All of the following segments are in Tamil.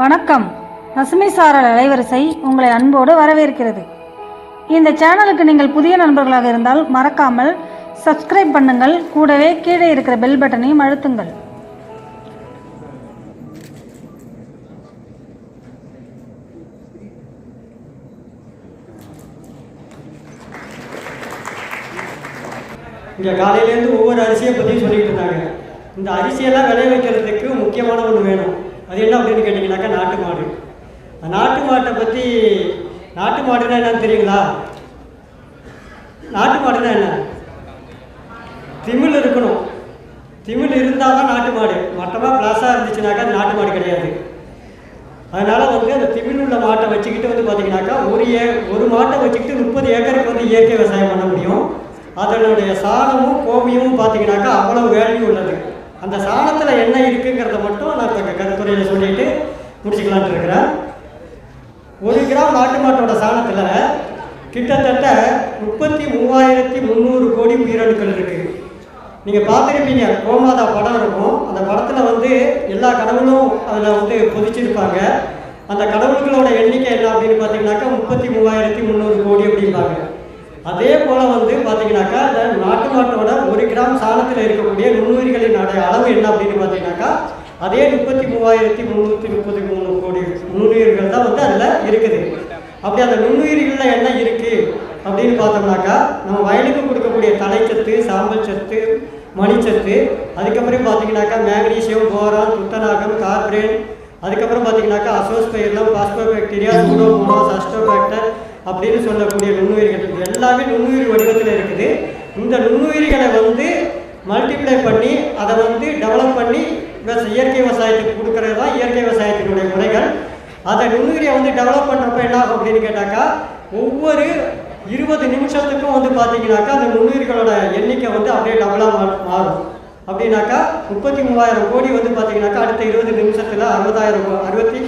வணக்கம். பசுமை சாரல் அலைவரிசை உங்களை அன்போடு வரவேற்கிறது. இந்த சேனலுக்கு நீங்கள் புதிய நண்பர்களாக இருந்தால் மறக்காமல் சப்ஸ்கிரைப் பண்ணுங்கள். கூடவே கீழே இருக்கிற பெல் பட்டனையும் அழுத்துங்கள். இங்கே காலையிலேருந்து ஒவ்வொரு அரிசியை பற்றி சொல்லிட்டு இருந்தாங்க. இந்த அரிசியெல்லாம் விளைய வைக்கிறதுக்கு அது என்ன அப்படின்னு கேட்டிங்கனாக்கா நாட்டு மாடு. நாட்டு மாட்டை பற்றி நாட்டு மாடுனா என்னன்னு தெரியுங்களா? நாட்டு மாடுனா என்ன? திமிழ் இருக்கணும். திமிழ் இருந்தால் தான் நாட்டு மாடு. மட்டமாக பிளாஸாக இருந்துச்சுனாக்கா அது நாட்டு மாடு கிடையாது. அதனால் வந்து அந்த திமிழ் உள்ள மாட்டை வச்சுக்கிட்டு வந்து பார்த்தீங்கன்னாக்கா ஒரு ஏ ஒரு மாட்டை வச்சுக்கிட்டு முப்பது ஏக்கருக்கு வந்து இயற்கை விவசாயம் பண்ண முடியும். அதனுடைய சாணமும் கோமியமும் பார்த்தீங்கன்னாக்கா அவ்வளோ வேல்யூ உள்ளது. அந்த சாணத்தில் என்ன இருக்குங்கிறத மட்டும் நான் இப்போ கருத்துறையில் சொல்லிட்டு முடிச்சுக்கலான் இருக்கிறேன். ஒரு கிராம் ஆட்டு மாட்டோட சாணத்தில் கிட்டத்தட்ட முப்பத்தி மூவாயிரத்தி முந்நூறு கோடி உயிரணுக்கள் இருக்குது நீங்கள் பார்த்துருப்பீங்க கோமாதா படம் இருக்கும். அந்த படத்தில் வந்து எல்லா கடவுளும் அதில் வந்து பொதிச்சிருப்பாங்க. அந்த கடவுள்களோட எண்ணிக்கை என்ன அப்படின்னு பார்த்தீங்கன்னாக்கா முப்பத்தி மூவாயிரத்தி முந்நூறு கோடி அப்படிம்பாங்க. அதே போல் வந்து பார்த்தீங்கன்னாக்கா இந்த நாட்டு மாட்டோட ஒரு கிராம் சாணத்தில் இருக்கக்கூடிய நுண்ணுயிர்களின் அளவு என்ன அப்படின்னு பார்த்தீங்கன்னாக்கா அதே முப்பத்தி மூவாயிரத்தி முந்நூற்றி முப்பத்தி மூணு கோடி நுண்ணுயிர்கள் தான் வந்து அதில் இருக்குது. அப்படி அந்த நுண்ணுயிர்களில் என்ன இருக்குது அப்படின்னு பார்த்தோம்னாக்கா நம்ம வயலுக்கு கொடுக்கக்கூடிய தலைச்சத்து சாம்பல் சத்து மணிச்சத்து அதுக்கப்புறம் பார்த்தீங்கன்னாக்கா மேக்னீசியம் போரான் துத்தநாகம் கார்பரேன் அதுக்கப்புறம் பார்த்தீங்கன்னாக்கா அசோஸ்பயிர்லாம் பாஸ்போ பாக்டீரியா சூடோமோனாஸ் அஸ்டோபாக்டர் அப்படின்னு சொல்லக்கூடிய நுண்ணுயிர்கள் எல்லாமே நுண்ணுயிர் வடிவத்தில் இருக்குது. இந்த நுண்ணுயிர்களை வந்து மல்டிப்ளை பண்ணி அதை வந்து டெவலப் பண்ணி இயற்கை விவசாயத்துக்கு கொடுக்கறது தான் இயற்கை விவசாயத்தினுடைய முறைகள். அதை நுண்ணுயிரியை வந்து டெவலப் பண்ணுறப்ப என்ன ஆகும் அப்படின்னு கேட்டாக்கா ஒவ்வொரு இருபது நிமிஷத்துக்கும் வந்து பார்த்தீங்கன்னாக்கா அந்த நுண்ணுயிர்களோட எண்ணிக்கை வந்து அப்படியே டபுளாக மாறும். அப்படின்னாக்கா முப்பத்தி மூவாயிரம் கோடி வந்து பார்த்தீங்கன்னாக்கா அடுத்த இருபது நிமிஷத்தில் அறுபதாயிரம் அறுபத்தி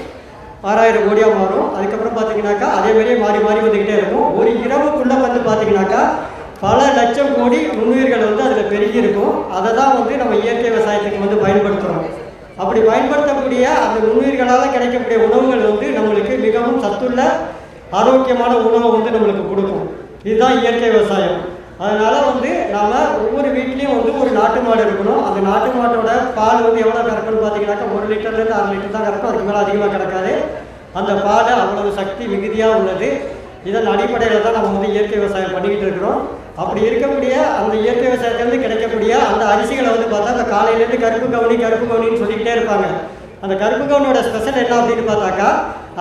ஆறாயிரம் கோடியாக மாறும். அதுக்கப்புறம் பார்த்தீங்கன்னாக்கா அதே மாதிரியே மாறி மாறி வந்துக்கிட்டே இருக்கும். ஒரு இரவுக்குள்ளே வந்து பார்த்தீங்கன்னாக்கா பல லட்சம் கோடி நுண்ணுயிர்கள் வந்து அதில் பெருகி இருக்கும். அதை தான் வந்து நம்ம இயற்கை விவசாயத்துக்கு வந்து பயன்படுத்துகிறோம் அப்படி பயன்படுத்தக்கூடிய அந்த நுண்ணுயிர்களால் கிடைக்கக்கூடிய உணவுகள் வந்து நம்மளுக்கு மிகவும் சத்துள்ள ஆரோக்கியமான உணவை வந்து நம்மளுக்கு கொடுக்கும். இதுதான் இயற்கை விவசாயம் அதனால வந்து நாம ஒவ்வொரு வீட்லேயும் வந்து ஒரு நாட்டு மாடு இருக்கணும் அந்த நாட்டு மாட்டோட பால் வந்து எவ்வளோ கறக்கணும்னு பார்த்தீங்கன்னாக்கா ஒரு லிட்டர்லேருந்து அரை லிட்டர் தான் கறக்கும். அதுக்கு மேலே அதிகமாக கிடக்காது அந்த பால் அவ்வளவு சக்தி மிகுதியாக உள்ளது. இதன் அடிப்படையில் தான் நம்ம வந்து இயற்கை விவசாயம் பண்ணிக்கிட்டு இருக்கிறோம். அப்படி இருக்கக்கூடிய அந்த இயற்கை விவசாயத்திலேருந்து கிடைக்கக்கூடிய அந்த அரிசிகளை வந்து பார்த்தா அந்த காலையிலேருந்து கருப்பு கவுனி கருப்பு கவுனின்னு சொல்லிக்கிட்டே இருப்பாங்க. அந்த கருப்பு கவனியோட ஸ்பெஷல் என்ன அப்படின்னு பார்த்தாக்கா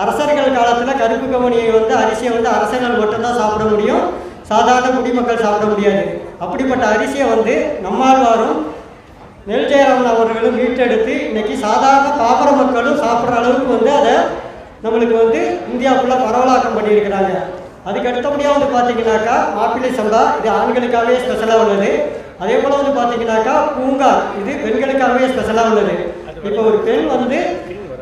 அரசர்கள் காலத்தில் கருப்பு கவனியை வந்து அரிசியை வந்து அரசர்கள் மட்டும்தான் சாப்பிட முடியும். சாதாரண குடிமக்கள் சாப்பிட முடியாது. அப்படிப்பட்ட அரிசியை வந்து நம்மாழ்வாரும் நெல் ஜெயராமன் அவர்களும் மீட்டெடுத்து இன்னைக்கு சாதாரண பாமர மக்களும் சாப்பிட்ற அளவுக்கு வந்து அதை நம்மளுக்கு வந்து இந்தியா ஃபுல்லாக பரவலாக்கம் பண்ணியிருக்கிறாங்க. அதுக்கு அடுத்தபடியாக வந்து பார்த்தீங்கன்னாக்கா மாப்பிள்ளை சம்பா இது ஆண்களுக்காகவே ஸ்பெஷலாக உள்ளது. அதே போல் வந்து பார்த்தீங்கன்னாக்கா பூங்கா இது பெண்களுக்காகவே ஸ்பெஷலாக உள்ளது. இப்போ ஒரு பெண் வந்து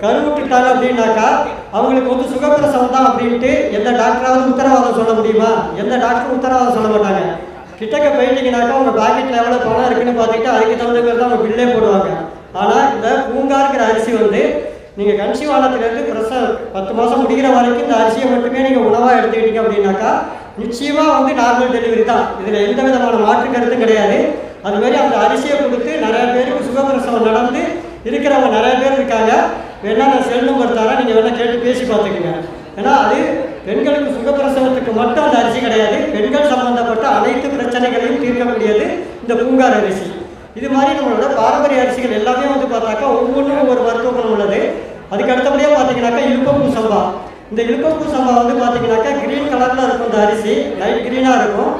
கருவுட்டுட்டாங்க அப்படின்னாக்கா அவங்களுக்கு வந்து சுகப்பிரசவம் தான் அப்படின்ட்டு எந்த டாக்டராவது உத்தரவாதம் சொல்ல முடியுமா? எந்த டாக்டரும் உத்தரவாதம் சொல்ல மாட்டாங்க. கிட்டக்க போயிட்டீங்கனாக்கா உங்கள் பாக்கெட்டில் எவ்வளோ பணம் இருக்குன்னு பார்த்துட்டு அதுக்கு தகுந்த தான் அவங்க பில்லே போடுவாங்க. ஆனால் இந்த பூங்காருங்கிற அரிசி வந்து நீங்கள் கன்சீவ் ஆனதுலேருந்து பிரச பத்து மாதம் முடிகிற வரைக்கும் இந்த அரிசியை மட்டுமே நீங்கள் உணவாக எடுத்துக்கிட்டீங்க அப்படின்னாக்கா நிச்சயமாக வந்து நார்மல் டெலிவரி தான். இதில் எந்த விதமான மாற்று கருத்தும் கிடையாது. அதுமாரி அந்த அரிசியை கொடுத்து நிறைய பேருக்கு சுகப்பிரசவம் நடந்து இருக்கிறவங்க நிறைய பேர் இருக்காங்க. வேணா நான் செல் நம்பர் தரேன் நீங்கள் வேணால் கேட்டு பேசி பார்த்துக்குங்க. ஏன்னா அது பெண்களுக்கு சுகப்பிரசவத்துக்கு மட்டும் அந்த அரிசி கிடையாது. பெண்கள் பிரச்சனைகளையும் இந்த பூங்கார் அரிசி. இது மாதிரி நம்மளோட பாரம்பரிய அரிசிகள் எல்லாமே வந்து பார்த்தாக்கா ஒவ்வொன்றும் ஒவ்வொரு மருத்துவ குணம் உள்ளது. அதுக்கு அடுத்தபடியாக பார்த்தீங்கன்னாக்கா இழுப்பப்பூ சம்பா இந்த இழுப்பப்பூ சம்பா வந்து பார்த்தீங்கன்னாக்கா கிரீன் கலரில் இருக்கும் இந்த அரிசி. லைட் கிரீனாக இருக்கும்.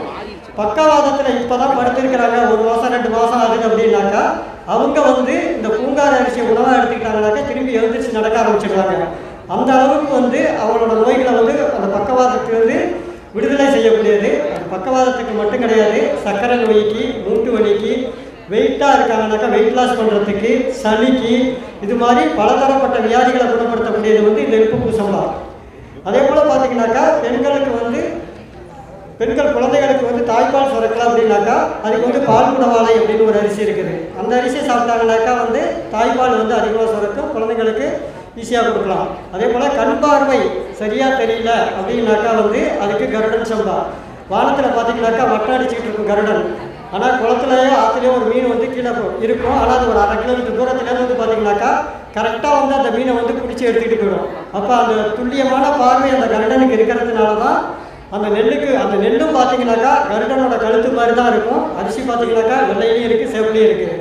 பக்கவாதத்தில் இப்போ தான் படுத்திருக்கிறாங்க. ஒரு மாதம் ரெண்டு மாதம் ஆகுது அப்படின்னாக்கா அவங்க வந்து இந்த பூங்கார் அரிசியை உணவாக எடுத்துக்கிட்டாங்கனாக்கா திரும்பி எழுந்திரிச்சு நடக்க ஆரம்பிச்சிடுவாங்க அந்த அளவுக்கு வந்து அவங்களோட நோய்களை வந்து அந்த பக்கவாதத்திலிருந்து விடுதலை செய்யக்கூடியது அது பக்கவாதத்துக்கு மட்டும் கிடையாது சர்க்கரை நோய்க்கு மூட்டு வலிக்கு வெயிட்டாக இருக்காங்கனாக்கா வெயிட் லாஸ் பண்ணுறதுக்கு சளிக்கு இது மாதிரி பலதரப்பட்ட வியாதிகளை குணப்படுத்தக்கூடியது வந்து இந்த இழுப்பு பூசம்பா அதே போல் பார்த்தீங்கன்னாக்கா பெண்களுக்கு வந்து பெண்கள் குழந்தைகளுக்கு வந்து தாய்ப்பால் சுரக்கலாம் அப்படின்னாக்கா அதுக்கு வந்து பால் குடவாலை அப்படின்னு ஒரு அரிசி இருக்குது. அந்த அரிசியை சாப்பிட்டாங்கனாக்கா வந்து தாய்ப்பால் வந்து அதிகமாக சுரக்கும் குழந்தைங்களுக்கு ஈஸியாக கொடுக்கலாம். அதே போல் கண் பார்வை சரியாக தெரியல அப்படின்னாக்கா வந்து அதுக்கு கருடன் சம்பா. வானத்தில் பார்த்தீங்கன்னாக்கா வட்டம் அடிச்சுக்கிட்டு இருக்கும் கருடன். ஆனால் குளத்துலையோ ஆற்றுலையோ ஒரு மீன் வந்து கீழே இருக்கும். ஆனால் அது ஒரு அரை கிலோமீட்டர் தூரத்துலேருந்து வந்து பார்த்தீங்கன்னாக்கா கரெக்டாக வந்து அந்த மீனை வந்து பிடிச்சி எடுத்துக்கிட்டு போயிடும். அப்போ அந்த துல்லியமான பார்வை அந்த கருடனுக்கு இருக்கிறதுனால தான் அந்த நெல்லுக்கு அந்த நெல்லும் பார்த்தீங்கன்னாக்கா கருடனோட கழுத்து மாதிரி தான் இருக்கும். அரிசி பார்த்தீங்கன்னாக்கா வெள்ளையிலையும் இருக்குது செவலையும் இருக்குது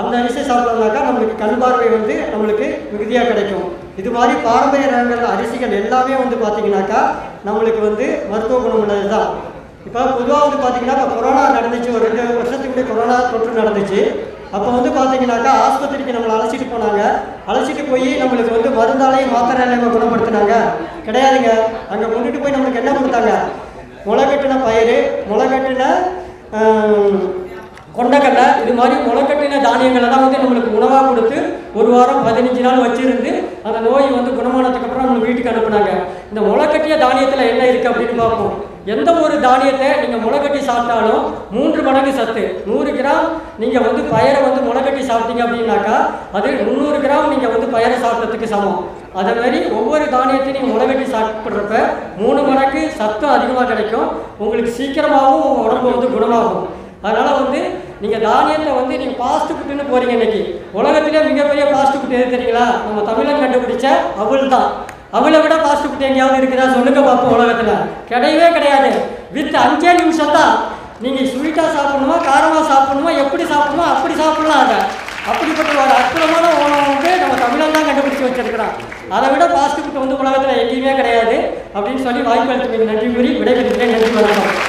அந்த அரிசி சாப்பிட்டோம்னாக்கா நம்மளுக்கு கண் பார்வை வந்து நம்மளுக்கு மிகுதியாக கிடைக்கும். இது மாதிரி பாரம்பரிய ரகங்கள் அரிசிகள் எல்லாமே வந்து பார்த்தீங்கன்னாக்கா நம்மளுக்கு வந்து மருத்துவ குணம் உள்ளது தான் இப்போ பொதுவாக வந்து பார்த்தீங்கன்னா இப்போ கொரோனா நடந்துச்சு. ஒரு ரெண்டு வருஷத்துக்கு முன்னாடி கொரோனா தொற்று நடந்துச்சு. அப்போ வந்து பார்த்தீங்கன்னாக்கா ஆஸ்பத்திரிக்கு நம்மளை அழைச்சிட்டு போனாங்க. அழைச்சிட்டு போய் நம்மளுக்கு வந்து மருந்தாலையும் மாத்திரையாலையும் குணப்படுத்தினாங்க. கிடையாதுங்க. அங்கே கொண்டுட்டு போய் நம்மளுக்கு என்ன கொடுத்தாங்க? முளைக்கட்டின பயிர் முளைக்கட்டின ஆம், கொண்டக்கடலை இது மாதிரி முளைக்கட்டின தானியங்களை தான் வந்து நம்மளுக்கு உணவாக கொடுத்து ஒரு வாரம் பதினஞ்சு நாள் வச்சிருந்து அந்த நோய் வந்து குணமானதுக்கு அப்புறம் நம்ம வீட்டுக்கு அனுப்புனாங்க. இந்த முளைக்கட்டிய தானியத்தில் என்ன இருக்குது அப்படின்னு பார்ப்போம். எந்த ஒரு தானியத்தை நீங்கள் முளைக்கட்டி சாப்பிட்டாலும் மூன்று மடங்கு சத்து. நூறு கிராம் நீங்கள் வந்து பயரை வந்து முளைக்கட்டி சாப்பிட்டீங்க அப்படின்னாக்கா அது முந்நூறு கிராம் நீங்கள் வந்து பயரை சாப்பிட்றதுக்கு சமம். அதே மாதிரி ஒவ்வொரு தானியத்தையும் நீங்கள் முளைக்கட்டி சாப்பிட்றப்ப மூணு மடங்கு சத்தும் அதிகமாக கிடைக்கும். உங்களுக்கு சீக்கிரமாகவும் உங்கள் உடம்பு வந்து குணமாகும். அதனால் வந்து நீங்கள் தானியத்தை வந்து நீங்கள் ஃபாஸ்ட் ஃபுட்டுன்னு போகிறீங்க இன்னைக்கு. உலகத்திலே மிகப்பெரிய ஃபாஸ்ட் ஃபுட் எது தெரியுங்களா? நம்ம தமிழன் கண்டுபிடிச்ச அவள் தான். அவளை விட ஃபாஸ்ட் ஃபுட் எங்கேயாவது இருக்குதா? சொல்லுங்க பார்ப்போம் உலகத்தில். கிடையவே கிடையாது. வித் அஞ்சே நிமிஷம் தான். நீங்கள் ஸ்வீட்டாக சாப்பிடணுமா காரமாக சாப்பிடணுமா எப்படி சாப்பிடணுமோ அப்படி சாப்பிடலாம் அதை. அப்படிப்பட்ட ஒரு அற்புதமான உணவு வந்து நம்ம தமிழன் தான் கண்டுபிடிச்சி வச்சிருக்கிறான். அதை விட ஃபாஸ்ட் ஃபுட் வந்து உலகத்தில் எங்கேயுமே கிடையாது. அப்படின்னு சொல்லி வாய்ப்பு அளித்தமைக்கு நன்றி கூறி விடைபெறுகிறேன். நன்றி வணக்கம்.